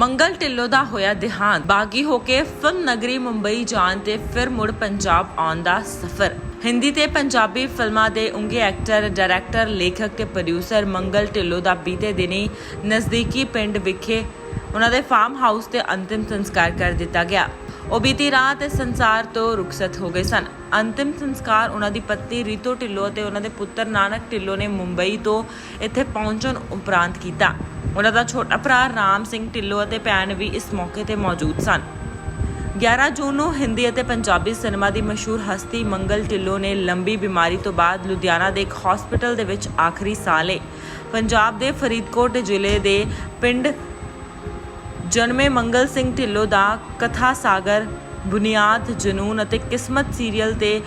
ਮੰਗਲ ਢਿੱਲੋਂ ਦਾ ਹੋਇਆ ਦੇਹਾਂਤ। ਬਾਗੀ ਹੋ ਕੇ ਫਿਲਮ ਨਗਰੀ ਮੁੰਬਈ ਜਾਣ ਤੇ ਫਿਰ ਮੁੜ ਪੰਜਾਬ ਆਉਣ ਦਾ ਸਫ਼ਰ। ਹਿੰਦੀ ਤੇ ਪੰਜਾਬੀ ਫਿਲਮਾਂ ਦੇ ਉੱਘੇ ਐਕਟਰ, ਡਾਇਰੈਕਟਰ, ਲੇਖਕ ਤੇ ਪ੍ਰੋਡਿਊਸਰ ਮੰਗਲ ਢਿੱਲੋਂ ਦਾ ਬੀਤੇ ਦਿਨੀ ਨਜ਼ਦੀਕੀ ਪਿੰਡ ਵਿਖੇ ਉਹਨਾਂ ਦੇ ਫਾਰਮ ਹਾਊਸ ਤੇ ਅੰਤਿਮ ਸੰਸਕਾਰ ਕਰ ਦਿੱਤਾ ਗਿਆ। ਉਹ ਬੀਤੀ ਰਾਤ ਇਸ ਸੰਸਾਰ ਤੋਂ ਰੁਖਸਤ ਹੋ ਗਏ ਸਨ। ਅੰਤਿਮ ਸੰਸਕਾਰ ਉਹਨਾਂ ਦੀ ਪਤਨੀ ਰੀਤੋ ਢਿੱਲੋਂ ਅਤੇ ਉਹਨਾਂ ਦੇ ਪੁੱਤਰ ਨਾਨਕ ਢਿੱਲੋਂ ਨੇ ਮੁੰਬਈ ਤੋਂ ਇੱਥੇ ਪਹੁੰਚਣ ਉਪਰੰਤ ਕੀਤਾ। ਉਹਨਾਂ ਦਾ ਛੋਟਾ ਭਰਾ ਰਾਮ ਸਿੰਘ ਢਿੱਲੋਂ ਅਤੇ ਭੈਣ ਵੀ ਇਸ ਮੌਕੇ ਤੇ ਮੌਜੂਦ ਸਨ। 11 ਜੂਨ ਨੂੰ ਹਿੰਦੀ ਅਤੇ ਪੰਜਾਬੀ ਸਿਨੇਮਾ ਦੀ ਮਸ਼ਹੂਰ ਹਸਤੀ ਮੰਗਲ ਢਿੱਲੋਂ ਨੇ ਲੰਬੀ ਬਿਮਾਰੀ ਤੋਂ ਬਾਅਦ ਲੁਧਿਆਣਾ ਦੇ ਇੱਕ ਹਸਪੀਟਲ ਦੇ ਵਿੱਚ ਆਖਰੀ ਸਾਹ ਲਏ। ਪੰਜਾਬ ਦੇ ਫਰੀਦਕੋਟ ਜ਼ਿਲ੍ਹੇ ਦੇ ਪਿੰਡ ਜਨਮੇ ਮੰਗਲ ਸਿੰਘ ਢਿੱਲੋਂ ਦਾ ਕਥਾ ਸਾਗਰ ਬੁਨਿਆਦ, ਜਨੂਨ ਅਤੇ ਕਿਸਮਤ ਸੀਰੀਅਲ ਤੇ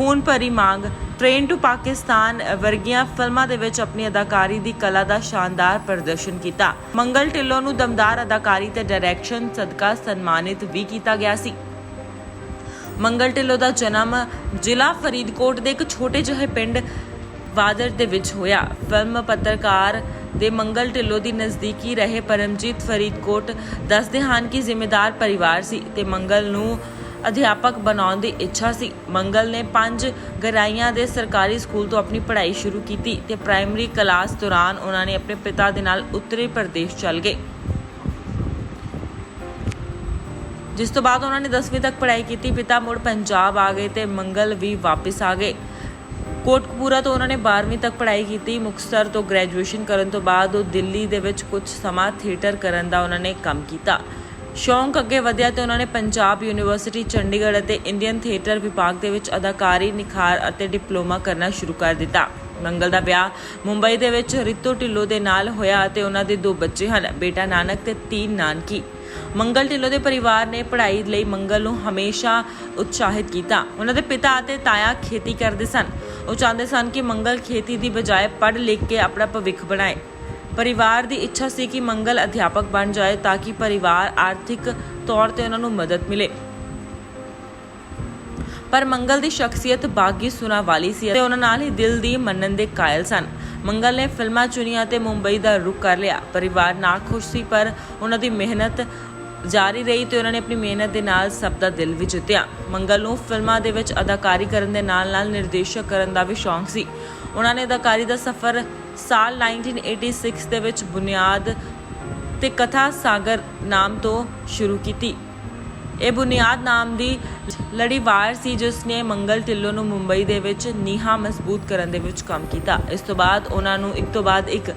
ਖੂਨ ਭਰੀ ਮੰਗ, ਟ੍ਰੇਨ ਟੂ ਪਾਕਿਸਤਾਨ ਵਰਗੀਆਂ ਫਿਲਮਾਂ ਦੇ ਵਿੱਚ ਆਪਣੀ ਅਦਾਕਾਰੀ ਦੀ ਕਲਾ ਦਾ ਸ਼ਾਨਦਾਰ ਪ੍ਰਦਰਸ਼ਨ ਕੀਤਾ। ਮੰਗਲ ਢਿੱਲੋਂ ਨੂੰ ਦਮਦਾਰ ਅਦਾਕਾਰੀ ਤੇ ਡਾਇਰੈਕਸ਼ਨ ਸਦਕਾ ਸਨਮਾਨਿਤ ਵੀ ਕੀਤਾ ਗਿਆ ਸੀ। ਮੰਗਲ ਢਿੱਲੋਂ ਦਾ ਜਨਮ ਜ਼ਿਲ੍ਹਾ ਫਰੀਦਕੋਟ ਦੇ ਇੱਕ ਛੋਟੇ ਜਿਹੇ ਪਿੰਡ ਵਾਦਰ ਦੇ ਵਿੱਚ ਹੋਇਆ। ਫਿਲਮ ਪੱਤਰਕਾਰ ਦੇ ਮੰਗਲ ਢਿੱਲੋਂ ਦੀ ਨਜ਼ਦੀਕੀ ਰਹੇ ਪਰਮਜੀਤ ਫਰੀਦਕੋਟ, ਦੱਸਦੇ ਹਨ ਕਿ ਜ਼ਿੰਮੇਦਾਰ ਪਰਿਵਾਰ ਸੀ ਤੇ ਮੰਗਲ ਨੂੰ ਅਧਿਆਪਕ ਬਣਾਉਣ ਦੀ ਇੱਛਾ ਸੀ। ਮੰਗਲ ਨੇ ਪੰਜ ਗਰਾਈਆਂ ਦੇ ਸਰਕਾਰੀ ਸਕੂਲ ਤੋਂ ਆਪਣੀ ਪੜ੍ਹਾਈ ਸ਼ੁਰੂ ਕੀਤੀ ਤੇ ਪ੍ਰਾਇਮਰੀ ਕਲਾਸ ਦੌਰਾਨ ਉਹਨਾਂ ਨੇ ਆਪਣੇ ਪਿਤਾ ਦੇ ਨਾਲ ਉੱਤਰੀ ਪ੍ਰਦੇਸ਼ ਚੱਲ ਗਏ। ਜਿਸ ਤੋਂ ਬਾਅਦ ਉਹਨਾਂ ਨੇ 10ਵੀਂ ਤੱਕ ਪੜ੍ਹਾਈ ਕੀਤੀ, ਪਿਤਾ ਮੁੜ ਪੰਜਾਬ ਆ ਗਏ ਤੇ ਮੰਗਲ ਵੀ ਵਾਪਸ ਆ ਗਏ। ਕੋਟਕਪੂਰਾ ਤੋਂ ਉਹਨਾਂ ਨੇ 12ਵੀਂ ਤੱਕ ਪੜ੍ਹਾਈ ਕੀਤੀ, ਮੁਕਤਸਰ ਤੋਂ ਗ੍ਰੈਜੂਏਸ਼ਨ ਕਰਨ ਤੋਂ ਬਾਅਦ ਉਹ ਦਿੱਲੀ ਦੇ ਵਿੱਚ ਕੁਝ ਸਮਾਂ ਥੀਏਟਰ ਕਰਨ ਦਾ ਉਹਨਾਂ ਨੇ ਕੰਮ ਕੀਤਾ। ਸ਼ੌਂਕ ਅੱਗੇ ਵਧਿਆ ਤੇ ਉਹਨਾਂ ਨੇ ਪੰਜਾਬ ਯੂਨੀਵਰਸਿਟੀ, ਚੰਡੀਗੜ੍ਹ ਅਤੇ ਇੰਡੀਅਨ ਥੀਏਟਰ ਵਿਭਾਗ ਦੇ ਵਿੱਚ ਅਦਾਕਾਰੀ, ਨਿਖਾਰ ਅਤੇ ਡਿਪਲੋਮਾ ਕਰਨਾ ਸ਼ੁਰੂ ਕਰ ਦਿੱਤਾ। ਮੰਗਲ ਦਾ ਵਿਆਹ ਮੁੰਬਈ ਦੇ ਵਿੱਚ ਰਿਤੂ ਢਿੱਲੋਂ ਦੇ ਨਾਲ ਹੋਇਆ ਅਤੇ ਉਹਨਾਂ ਦੇ ਦੋ ਬੱਚੇ ਹਨ, ਬੇਟਾ ਨਾਨਕ ਤੇ ਤੀਨ ਨਾਨਕੀ। ਮੰਗਲ ਢਿੱਲੋਂ ਦੇ ਪਰਿਵਾਰ ਨੇ ਪੜ੍ਹਾਈ ਲਈ ਮੰਗਲ ਨੂੰ ਹਮੇਸ਼ਾ ਉਤਸ਼ਾਹਿਤ ਕੀਤਾ। ਉਹਨਾਂ ਦੇ ਪਿਤਾ ਅਤੇ ਤਾਇਆ ਖੇਤੀ ਕਰਦੇ ਸਨ। ਉਹ ਚਾਹੁੰਦੇ ਸਨ ਕਿ ਮੰਗਲ ਖੇਤੀ ਦੀ ਬਜਾਏ ਪੜ੍ਹ ਲਿਖ ਕੇ ਆਪਣਾ ਭਵਿੱਖ ਬਣਾਏ। ਪਰਿਵਾਰ ਦੀ ਇੱਛਾ ਸੀ ਕਿ ਮੰਗਲ ਅਧਿਆਪਕ ਬਣ ਜਾਏ ਤਾਂ ਕਿ ਪਰਿਵਾਰ ਆਰਥਿਕ ਤੌਰ ਤੇ ਉਹਨਾਂ ਨੂੰ ਮਦਦ ਮਿਲੇ। ਪਰ ਮੰਗਲ ਦੀ ਸ਼ਖਸੀਅਤ ਬਾਗੀ ਸੁਣਾ ਵਾਲੀ ਸੀ ਤੇ ਉਹਨਾਂ ਨਾਲ ਹੀ ਦਿਲ ਦੀ ਮੰਨਣ ਦੇ ਕਾਇਲ ਸਨ। ਮੰਗਲ ਨੇ ਫਿਲਮਾਂ ਚੁਣੀਆਂ ਤੇ ਮੁੰਬਈ ਦਾ ਰੁਖ ਕਰ ਲਿਆ। ਪਰਿਵਾਰ ਨਾ ਖੁਸ਼ ਸੀ, ਪਰ ਉਹਨਾਂ ਦੀ ਮਿਹਨਤ ਜਾਰੀ ਰਹੀ ਤੇ ਉਹਨਾਂ ਨੇ ਆਪਣੀ ਮਿਹਨਤ ਦੇ ਨਾਲ ਸਭ ਦਾ ਦਿਲ ਵੀ ਜਿੱਤਿਆ। ਮੰਗਲ ਨੂੰ ਫਿਲਮਾਂ ਦੇ ਵਿੱਚ ਅਦਾਕਾਰੀ ਕਰਨ ਦੇ ਨਾਲ-ਨਾਲ ਨਿਰਦੇਸ਼ਕ ਕਰਨ ਦਾ ਵੀ ਸ਼ੌਂਕ ਸੀ। ਉਹਨਾਂ ਨੇ ਅਦਾਕਾਰੀ ਦਾ ਸਫ਼ਰ ਸਾਲ 1986 ਦੇ ਵਿੱਚ ਬੁਨਿਆਦ ਤੇ ਕਥਾ ਸਾਗਰ ਨਾਮ ਤੋਂ ਸ਼ੁਰੂ ਕੀਤੀ। ਇਹ ਬੁਨਿਆਦ ਨਾਮ ਦੀ ਲੜੀਵਾਰ ਸੀ, ਜਿਸ ਨੇ ਮੰਗਲ ਢਿੱਲੋਂ ਨੂੰ ਮੁੰਬਈ ਦੇ ਵਿੱਚ ਨੀਹਾਂ ਮਜ਼ਬੂਤ ਕਰਨ ਦੇ ਵਿੱਚ ਕੰਮ ਕੀਤਾ। ਇਸ ਤੋਂ ਬਾਅਦ ਉਹਨਾਂ ਨੂੰ ਇੱਕ ਤੋਂ ਬਾਅਦ ਇੱਕ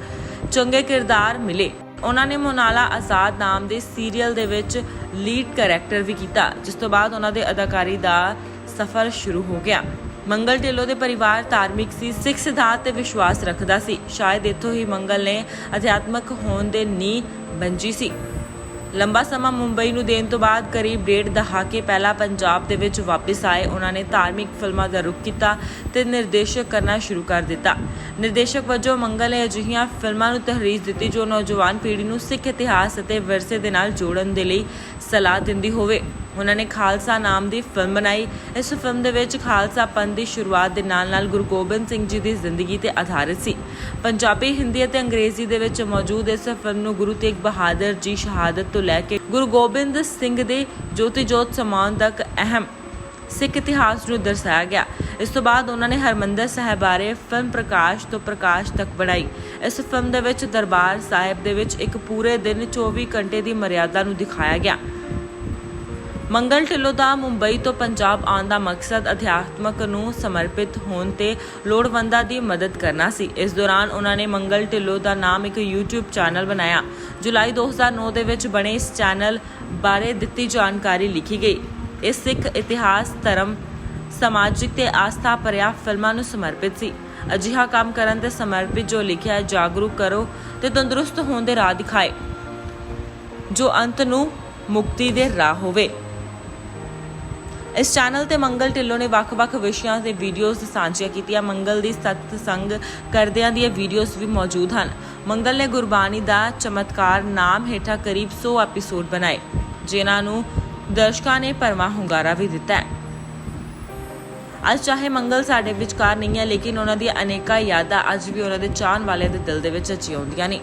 ਚੰਗੇ ਕਿਰਦਾਰ ਮਿਲੇ। ਉਹਨਾਂ ਨੇ ਮੋਨਾਲਾ ਆਜ਼ਾਦ ਨਾਮ ਦੇ ਸੀਰੀਅਲ ਦੇ ਵਿੱਚ ਲੀਡ ਕੈਰੈਕਟਰ ਵੀ ਕੀਤਾ, ਜਿਸ ਤੋਂ ਬਾਅਦ ਉਹਨਾਂ ਦੇ ਅਦਾਕਾਰੀ ਦਾ ਸਫ਼ਰ ਸ਼ੁਰੂ ਹੋ ਗਿਆ। ਮੰਗਲ ਢਿੱਲੋਂ ਦੇ ਪਰਿਵਾਰ ਧਾਰਮਿਕ ਸੀ, ਸਿੱਖ ਸਿਧਾਂਤ ਤੇ ਵਿਸ਼ਵਾਸ ਰੱਖਦਾ ਸੀ। ਸ਼ਾਇਦ ਇੱਥੋਂ ਹੀ ਮੰਗਲ ਨੇ ਅਧਿਆਤਮਕ ਹੋਣ ਦੇ ਨੀ ਬੰਜੀ ਸੀ। ਲੰਬਾ ਸਮਾਂ ਮੁੰਬਈ ਨੂੰ ਦੇਣ ਤੋਂ ਬਾਅਦ ਕਰੀਬ ਡੇਢ ਦਹਾਕੇ ਪਹਿਲਾਂ ਪੰਜਾਬ ਦੇ ਵਿੱਚ ਵਾਪਸ ਆਏ, ਉਹਨਾਂ ਨੇ ਧਾਰਮਿਕ ਫਿਲਮਾਂ ਦਾ ਰੁਖ ਕੀਤਾ ਤੇ ਨਿਰਦੇਸ਼ਕ ਕਰਨਾ ਸ਼ੁਰੂ ਕਰ ਦਿੱਤਾ। ਨਿਰਦੇਸ਼ਕ ਵਜੋਂ ਮੰਗਲ ਨੇ ਅਜਿਹੀਆਂ ਫਿਲਮਾਂ ਨੂੰ ਤਹਰੀਰ ਦਿੱਤੀ ਜੋ ਨੌਜਵਾਨ ਪੀੜ੍ਹੀ ਨੂੰ ਸਿੱਖ ਇਤਿਹਾਸ ਅਤੇ ਵਿਰਸੇ ਦੇ ਨਾਲ ਜੋੜਨ ਦੇ ਲਈ ਸਲਾਹ ਦਿੰਦੀ ਹੋਵੇ। ਉਹਨਾਂ ਨੇ ਖਾਲਸਾ ਨਾਮ ਦੀ ਫਿਲਮ ਬਣਾਈ। ਇਸ ਫਿਲਮ ਦੇ ਵਿੱਚ ਖਾਲਸਾ ਪੰਥ ਦੀ ਸ਼ੁਰੂਆਤ ਦੇ ਨਾਲ-ਨਾਲ ਗੁਰੂ ਗੋਬਿੰਦ ਸਿੰਘ ਜੀ ਦੀ ਜ਼ਿੰਦਗੀ ਤੇ ਆਧਾਰਿਤ ਸੀ। ਪੰਜਾਬੀ, ਹਿੰਦੀ ਅਤੇ ਅੰਗਰੇਜ਼ੀ ਦੇ ਵਿੱਚ ਮੌਜੂਦ ਇਸ ਫਿਲਮ ਨੂੰ ਗੁਰੂ ਤੇਗ ਬਹਾਦਰ ਜੀ ਸ਼ਹਾਦਤ ਤੋਂ ਲੈ ਕੇ ਗੁਰੂ ਗੋਬਿੰਦ ਸਿੰਘ ਦੇ ਜੋਤੀ ਜੋਤ ਸਮਾਨ ਤੱਕ ਅਹਿਮ ਸਿੱਖ ਇਤਿਹਾਸ ਨੂੰ ਦਰਸਾਇਆ ਗਿਆ। ਇਸ ਤੋਂ ਬਾਅਦ ਉਹਨਾਂ ਨੇ ਹਰਮੰਦਰ ਸਾਹਿਬ ਬਾਰੇ ਫਿਲਮ ਪ੍ਰਕਾਸ਼ ਤੋਂ ਪ੍ਰਕਾਸ਼ ਤੱਕ ਬਣਾਈ। ਇਸ ਫਿਲਮ ਦੇ ਵਿੱਚ ਦਰਬਾਰ ਸਾਹਿਬ ਦੇ ਵਿੱਚ ਇੱਕ ਪੂਰੇ ਦਿਨ 24 ਘੰਟੇ ਦੀ ਮਰਿਆਦਾ ਨੂੰ ਦਿਖਾਇਆ ਗਿਆ। ਮੰਗਲ ਢਿੱਲੋਂ ਦਾ ਮੁੰਬਈ ਤੋਂ ਪੰਜਾਬ ਆਉਣ ਦਾ ਮਕਸਦ ਅਧਿਆਤਮਕ ਨੂੰ ਸਮਰਪਿਤ ਹੋਣ ਤੇ ਲੋੜਵੰਦਾਂ ਦੀ ਮਦਦ ਕਰਨਾ ਸੀ। ਇਸ ਦੌਰਾਨ ਉਹਨਾਂ ਨੇ ਮੰਗਲ ਢਿੱਲੋਂ ਦਾ ਨਾਮ ਇੱਕ YouTube ਚੈਨਲ ਬਣਾਇਆ। ਜੁਲਾਈ 2009 ਦੇ ਵਿੱਚ ਬਣੇ ਇਸ ਚੈਨਲ ਬਾਰੇ ਦਿੱਤੀ ਜਾਣਕਾਰੀ ਲਿਖੀ ਗਈ। ਇਹ ਸਿੱਖ ਇਤਿਹਾਸ, ਧਰਮ, ਸਮਾਜਿਕ ਤੇ ਆਸਥਾ ਭਰਿਆ ਫਿਲਮਾਂ ਨੂੰ ਸਮਰਪਿਤ ਸੀ। ਅਜਿਹਾ ਕੰਮ ਕਰਨ ਤੇ ਸਮਰਪਿਤ ਜੋ ਲਿਖਿਆ ਜਾਗਰੂਕ ਕਰੋ ਤੇ ਤੰਦਰੁਸਤ ਹੋਣ ਦੇ ਰਾਹ ਦਿਖਾਏ, ਜੋ ਅੰਤ ਨੂੰ ਮੁਕਤੀ ਦੇ ਰਾਹ ਹੋਵੇ। ਇਸ ਚੈਨਲ ਤੇ ਮੰਗਲ ਢਿੱਲੋਂ ਨੇ ਵੱਖ-ਵੱਖ ਵਿਸ਼ਿਆਂ ਤੇ ਵੀਡੀਓਜ਼ ਸਾਂਝੀਆਂ ਕੀਤੀਆਂ। ਮੰਗਲ ਦੀ ਸਖਤ ਸੰਗ ਕਰਦਿਆਂ ਦੀਆਂ ਵੀਡੀਓਜ਼ ਵੀ ਮੌਜੂਦ ਹਨ। ਮੰਗਲ ਨੇ ਗੁਰਬਾਣੀ ਦਾ ਚਮਤਕਾਰ ਨਾਮ ਹੇਠਾਂ ਕਰੀਬ 100 ਐਪੀਸੋਡ ਬਣਾਏ, ਜਿਨ੍ਹਾਂ ਨੂੰ ਦਰਸ਼ਕਾਂ ਨੇ ਭਰਵਾਂ ਹੁੰਗਾਰਾ ਵੀ ਦਿੱਤਾ ਹੈ। ਅੱਜ ਚਾਹੇ ਮੰਗਲ ਸਾਡੇ ਵਿਚਕਾਰ ਨਹੀਂ ਹੈ, ਲੇਕਿਨ ਉਹਨਾਂ ਦੀਆਂ ਅਨੇਕਾਂ ਯਾਦਾਂ ਅੱਜ ਵੀ ਉਹਨਾਂ ਦੇ ਚਾਹਣ ਵਾਲਿਆਂ ਦੇ ਦਿਲ ਦੇ ਵਿੱਚ ਅਚੀ ਆਉਂਦੀਆਂ ਨੇ।